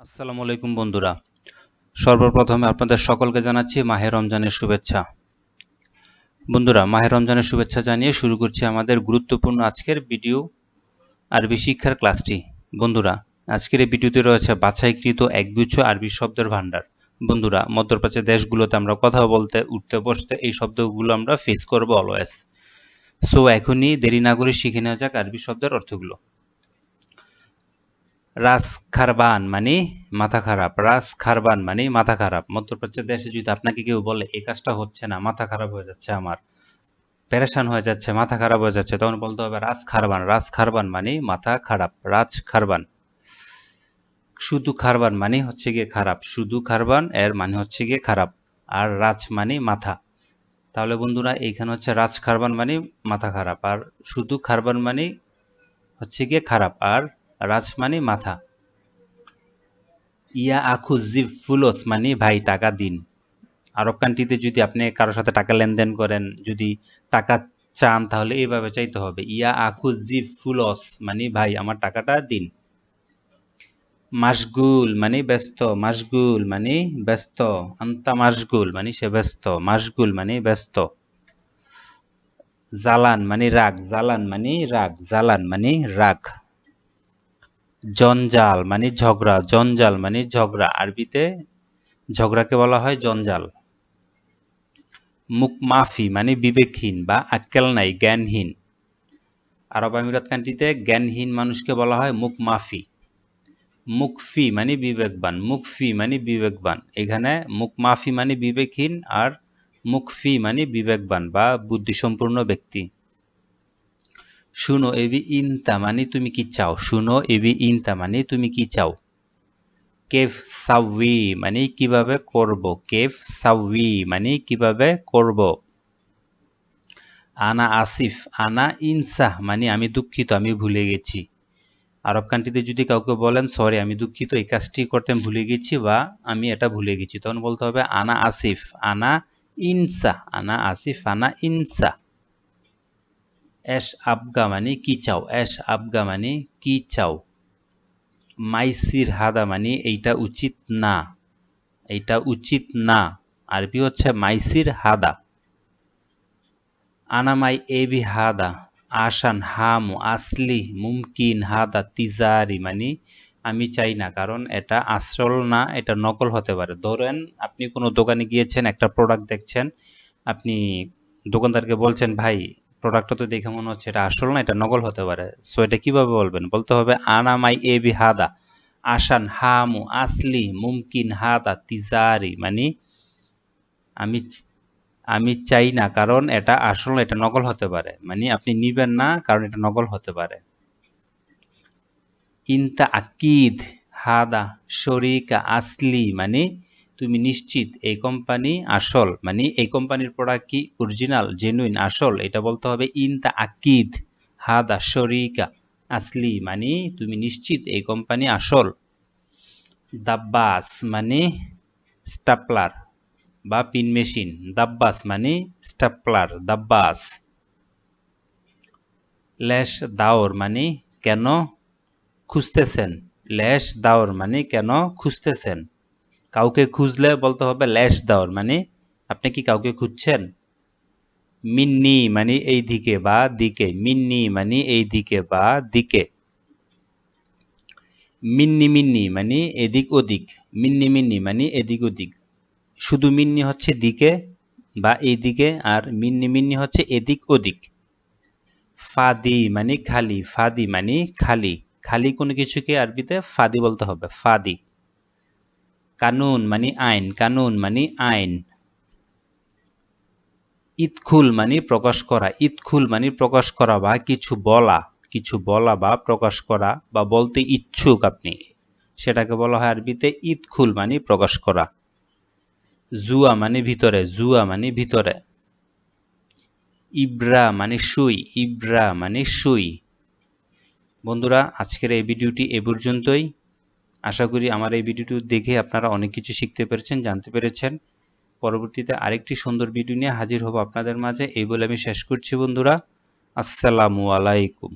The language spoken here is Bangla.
আসসালামু আলাইকুম বন্ধুরা। সর্বপ্রথমে আপনাদের সকলকে জানাচ্ছি মাহে রমজানের শুভেচ্ছা। বন্ধুরা, মাহে রমজানের শুভেচ্ছা জানিয়ে শুরু করছি আমাদের গুরুত্বপূর্ণ আজকের ভিডিও আরবি শিক্ষার ক্লাসটি। বন্ধুরা, আজকের এই ভিডিওতে রয়েছে বাছাইকৃত একগুচ্ছ আরবি শব্দের ভাণ্ডার। বন্ধুরা, মধ্যপ্রাচ্যের দেশগুলোতে আমরা কথা বলতে, উঠতে, বসতে এই শব্দগুলো আমরা ফেস করব অলওয়েজ সো এখনই দেরি না করে শিখে নেওয়া যাক আরবি শব্দের অর্থগুলো। রাস খারবান মানে মাথা খারাপ। রাস খারবান মানে মাথা খারাপ। মধ্যপ্রাচ্যের দেশে যদি আপনাকে কেউ বলে, এই কাজটা হচ্ছে না, মাথা খারাপ হয়ে যাচ্ছে আমার। প্যারেশান হয়ে যাচ্ছে, মাথা খারাপ হয়ে যাচ্ছে, তখন বলতে হবে রাস খারবান। রাস খারবান মানে মাথা খারাপ। রাজ খারবান। শুধু খারবান মানে হচ্ছে গিয়ে খারাপ। শুধু খারবান, এর মানে হচ্ছে গিয়ে খারাপ। আর রাজ মানে মাথা। তাহলে বন্ধুরা, এইখানে হচ্ছে রাজ খারবান মানে মাথা খারাপ। আর শুধু খারবান মানে হচ্ছে গিয়ে খারাপ। আর রাজ মানে মাথা। ইয়া আখু জিভ ফুলস মানে ভাই, টাকা দিন। আরব কান্ট্রিতে যদি আপনি কারোর সাথে টাকা লেনদেন করেন, যদি টাকা চান, তাহলে এইভাবে চাইতে হবে। ইয়া আখু জিভ ফুলস মানে ভাই, আমার টাকাটা দিন। মাসগুল মানে ব্যস্ত। মাসগুল মানে ব্যস্ত। আন্তা মাসগুল মানে সে ব্যস্ত। মাসগুল মানে ব্যস্ত। জালান মানে রাগ। জালান মানে রাগ। জালান মানে রাগ। জঞ্জাল মানে ঝগড়া, জঞ্জাল মানে ঝগড়া। আরবিতে ঝগড়াকে বলা হয় জঞ্জাল। মুখ মাফি মানে বিবেকহীন বা আক্কেল নাই, জ্ঞানহীন। আরব আমিরাত কান্ট্রিতে জ্ঞানহীন মানুষকে বলা হয় মুখ মাফি। মুখফি মানে বিবেকবান মুখফি মানে বিবেকবান। এখানে মুখ মাফি মানে বিবেকহীন আর মুখফি মানে বিবেকবান বা বুদ্ধিসম্পন্ন ব্যক্তি। শুনো এবি ইনতা মানে তুমি কি চাও? শুনো এবি ইনতা মানে তুমি কি চাও? কেফ সাউই মানে কীভাবে করব? কেফ সাউই মানে কীভাবে করব? আনা আসিফ, আনা ইনসাহ মানে আমি দুঃখিত, আমি ভুলে গেছি। আরব কান্ট্রিতে যদি কাউকে বলেন সরি আমি দুঃখিত, এই কাজটি করতে ভুলে গেছি বা আমি এটা ভুলে গেছি, তখন বলতে হবে, আনা আসিফ, আনা ইনসা, আনা আসিফ, আনা ইনসা। এস আবগা মানে কি চাও এস আবগা মানে কি চাও মাইসির হাদা মানে এইটা উচিত না। এইটা উচিত না। আরবি হচ্ছে মাইসির হাদা আনামাই এবি হাদা আসান হামু, আসলি, মুমকিন, হাদা, তিজারি মানে আমি চাই না, কারণ এটা আসল না, এটা নকল হতে পারে। ধরেন আপনি কোনো দোকানে গিয়েছেন, একটা প্রোডাক্ট দেখছেন, আপনি দোকানদারকে বলছেন, ভাই প্রোডাক্টটা তো দেখে মনে হচ্ছে এটা আসল না, এটা নকল হতে পারে। সো এটা কীভাবে বলবেন? বলতে হবে, আনামাই এ বি হাদা আসান হামু আসলি মুমকিন হাদা তিজারি মানে আমি আমি চাই না কারণ এটা আসল এটা নকল হতে পারে। মানে আপনি নিবেন না কারণ এটা নকল হতে পারে। ইনতা আকিদ হাদা শরিকা আসলি মানে তুমি নিশ্চিত এই কোম্পানি আসল? মানে এই কোম্পানির প্রোডাক্ট কি অরিজিনাল জেনুইন আসল? এটা বলতে হবে ইনতা আকিদ হাদা শরিকা, আসলি মানে তুমি নিশ্চিত এই কোম্পানি আসল। দাব্বাস মানে স্টাপলার বা পিন মেশিন দাব্বাস মানে স্টাপলার, দাব্বাস। ল্যাশ দাওর মানে কেন খুঁজতেছেন? ল্যাশ দাওর মানে কেন খুঁজতেছেন? কাউকে খুঁজলে বলতে হবে ল্যাশ দাওর মানে আপনি কি কাউকে খুঁজছেন? মিন্নি মানে এই দিকে বা দিকে। মিন্নি মানে এই দিকে বা দিকে। মিন্নি মিন্নি মানে এদিক ওদিক। মিন্নি মিন্নি মানে এদিক ওদিক। শুধু মিন্নি হচ্ছে দিকে বা এই দিকে, আর মিন্নি মিন্নি হচ্ছে এদিক ওদিক। ফাদি মানে খালি। ফাদি মানে খালি। খালি কোনো কিছুকে আরবিতে ফাদি বলতে হবে, ফাদি। কানুন মানে আইন, কানুন মানে আইন। ইতখুল মানে প্রকাশ করা। ইতখুল মানে প্রকাশ করা বা কিছু বলা। কিছু বলা বা প্রকাশ করা বা বলতে ইচ্ছুক আপনি। সেটাকে বলা হয় আরবিতে ইতখুল মানে প্রকাশ করা। জুয়া মানে ভিতরে। জুয়া মানে ভিতরে। ইব্রা মানে সুই। ইব্রা মানে সুই। বন্ধুরা, আজকের এই ভিডিওটি এ পর্যন্তই। আশা করি আমার এই ভিডিওটি দেখে আপনারা অনেক কিছু শিখতে পেরেছেন, জানতে পেরেছেন। পরবর্তীতে আরেকটি সুন্দর ভিডিও নিয়ে হাজির হব আপনাদের মাঝে। এই বলে আমি শেষ করছি বন্ধুরা। আসসালামু আলাইকুম।